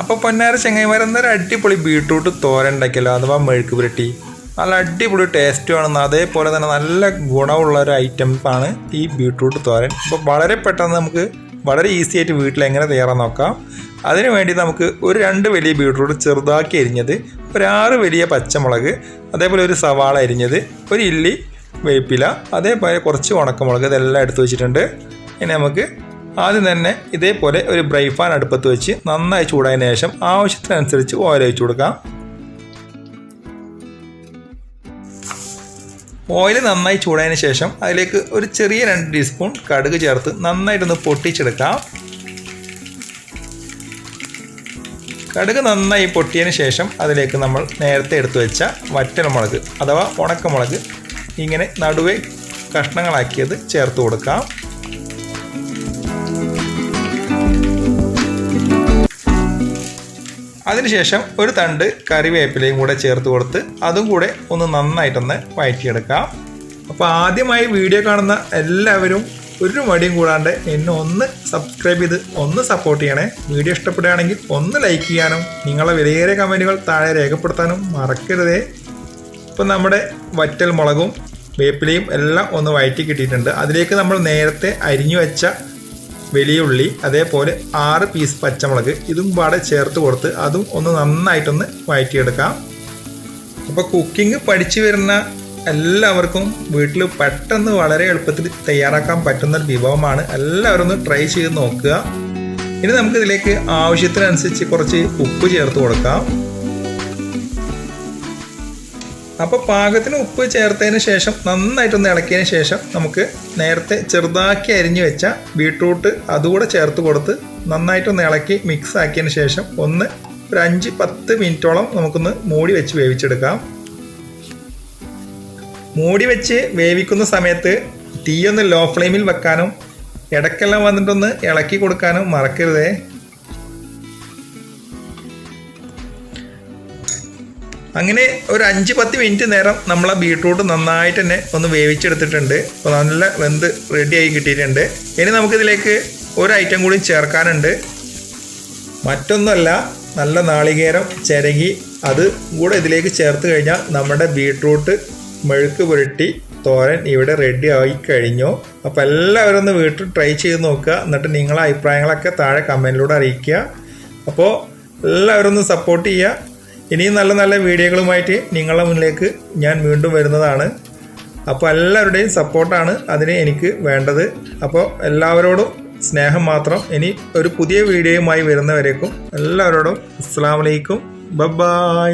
അപ്പോൾ പൊന്നാര ചെങ്ങൈമാരെന്നൊരു അടിപൊളി ബീട്രൂട്ട് തോരൻ ഉണ്ടാക്കിയല്ലോ അഥവാ മെഴുക്ക് പുരട്ടി. നല്ല അടിപൊളി ടേസ്റ്റുമാണ് അതേപോലെ തന്നെ നല്ല ഗുണമുള്ള ഒരു ഐറ്റംസാണ് ഈ ബീട്രൂട്ട് തോരൻ. അപ്പോൾ വളരെ പെട്ടെന്ന് നമുക്ക് വളരെ ഈസി ആയിട്ട് വീട്ടിൽ എങ്ങനെ തയ്യാറാൻ നോക്കാം. അതിനു വേണ്ടി നമുക്ക് ഒരു രണ്ട് വലിയ ബീട്രൂട്ട് ചെറുതാക്കി അരിഞ്ഞത് ഒരു ആറ് വലിയ പച്ചമുളക് അതേപോലെ ഒരു സവാള അരിഞ്ഞത് ഒരു ഇല്ലി വേപ്പില അതേപോലെ കുറച്ച് ഉണക്കമുളക് ഇതെല്ലാം എടുത്തു വെച്ചിട്ടുണ്ട്. ഇനി നമുക്ക് ആദ്യം തന്നെ ഇതേപോലെ ഒരു ബ്രൈ ഫാൻ അടുപ്പത്ത് വെച്ച് നന്നായി ചൂടായതിനു ശേഷം ആവശ്യത്തിനനുസരിച്ച് ഓയിൽ ഒഴിച്ചു കൊടുക്കാം. ഓയിൽ നന്നായി ചൂടായതിനു ശേഷം അതിലേക്ക് ഒരു ചെറിയ രണ്ട് ടീസ്പൂൺ കടുക് ചേർത്ത് നന്നായിട്ടൊന്ന് പൊട്ടിച്ചെടുക്കാം. കടുക് നന്നായി പൊട്ടിയതിന് ശേഷം അതിലേക്ക് നമ്മൾ നേരത്തെ എടുത്തു വെച്ച വറ്റൽമുളക് അഥവാ ഉണക്കമുളക് ഇങ്ങനെ നടുവെ കഷ്ണങ്ങളാക്കിയത് ചേർത്ത് കൊടുക്കാം. അതിനുശേഷം ഒരു തണ്ട് കറിവേപ്പിലയും കൂടെ ചേർത്ത് കൊടുത്ത് അതും കൂടെ ഒന്ന് നന്നായിട്ടൊന്ന് വഴറ്റിയെടുക്കാം അപ്പോൾ ആദ്യമായി വീഡിയോ കാണുന്ന എല്ലാവരും ഒരു മടിയും കൂടാണ്ട് എന്നെ ഒന്ന് സബ്സ്ക്രൈബ് ചെയ്ത് ഒന്ന് സപ്പോർട്ട് ചെയ്യണേ. വീഡിയോ ഇഷ്ടപ്പെടുകയാണെങ്കിൽ ഒന്ന് ലൈക്ക് ചെയ്യാനും നിങ്ങളെ വിലയേറിയ കമന്റുകൾ താഴെ രേഖപ്പെടുത്താനും മറക്കരുതേ. ഇപ്പം നമ്മുടെ വറ്റൽ മുളകും വേപ്പിലയും എല്ലാം ഒന്ന് വഴറ്റി കിട്ടിയിട്ടുണ്ട്. അതിലേക്ക് നമ്മൾ നേരത്തെ അരിഞ്ഞു വെച്ച വലിയ ഉള്ളി അതേപോലെ ആറ് പീസ് പച്ചമുളക് ഇതും പാടെ ചേർത്ത് കൊടുത്ത് അതും ഒന്ന് നന്നായിട്ടൊന്ന് വഴറ്റിയെടുക്കാം അപ്പോൾ കുക്കിംഗ് പഠിച്ചു വരുന്ന എല്ലാവർക്കും വീട്ടിൽ പെട്ടെന്ന് വളരെ എളുപ്പത്തിൽ തയ്യാറാക്കാൻ പറ്റുന്ന ഒരു വിഭവമാണ്. എല്ലാവരും ഒന്ന് ട്രൈ ചെയ്ത് നോക്കുക. ഇനി നമുക്ക് ഇതിലേക്ക് ആവശ്യത്തിനനുസരിച്ച് കുറച്ച് ഉപ്പ് ചേർത്ത് കൊടുക്കാം. അപ്പോൾ പാകത്തിന് ഉപ്പ് ചേർത്തതിന് ശേഷം നന്നായിട്ടൊന്ന് ഇളക്കിയതിന് ശേഷം നമുക്ക് നേരത്തെ ചെറുതാക്കി അരിഞ്ഞു വെച്ച ബീട്രൂട്ട് അതുകൂടെ ചേർത്ത് കൊടുത്ത് നന്നായിട്ടൊന്ന് ഇളക്കി മിക്സ് ആക്കിയതിന് ശേഷം ഒന്ന് ഒരു അഞ്ച് പത്ത് മിനിറ്റോളം നമുക്കൊന്ന് മൂടി വെച്ച് വേവിച്ചെടുക്കാം. മൂടി വെച്ച് വേവിക്കുന്ന സമയത്ത് തീയൊന്ന് ലോ ഫ്ലെയിമിൽ വെക്കാനും ഇടയ്ക്കെല്ലാം വന്നിട്ടൊന്ന് ഇളക്കി കൊടുക്കാനും മറക്കരുതേ. അങ്ങനെ ഒരു അഞ്ച് പത്ത് മിനിറ്റ് നേരം നമ്മൾ ആ ബീട്രൂട്ട് നന്നായിട്ട് തന്നെ ഒന്ന് വേവിച്ചെടുത്തിട്ടുണ്ട്. അപ്പോൾ നല്ല വെന്ത് റെഡിയായി കിട്ടിയിട്ടുണ്ട്. ഇനി നമുക്കിതിലേക്ക് ഒരു ഐറ്റം കൂടി ചേർക്കാനുണ്ട്. മറ്റൊന്നുമല്ല നല്ല നാളികേരം ചിരകി അത് കൂടെ ഇതിലേക്ക് ചേർത്ത് കഴിഞ്ഞാൽ നമ്മുടെ ബീട്രൂട്ട് മെഴുക്ക് പുരട്ടി തോരൻ ഇവിടെ റെഡി ആയി കഴിഞ്ഞു. അപ്പോൾ എല്ലാവരും ഒന്ന് വീട്ടിൽ ട്രൈ ചെയ്ത് നോക്കുക. എന്നിട്ട് നിങ്ങളെ അഭിപ്രായങ്ങളൊക്കെ താഴെ കമന്റിലൂടെ അറിയിക്കുക. അപ്പോൾ എല്ലാവരും ഒന്ന് സപ്പോർട്ട് ചെയ്യുക. ഇനിയും നല്ല നല്ല വീഡിയോകളുമായിട്ട് നിങ്ങളുടെ മുന്നിലേക്ക് ഞാൻ വീണ്ടും വരുന്നതാണ്. അപ്പോൾ എല്ലാവരുടെയും സപ്പോർട്ടാണ് അതിന് എനിക്ക് വേണ്ടത്. അപ്പോൾ എല്ലാവരോടും സ്നേഹം മാത്രം ഇനി ഒരു പുതിയ വീഡിയോയുമായി വരുന്നവരേക്കും എല്ലാവരോടും അസ്സാം വലൈക്കും ബൈ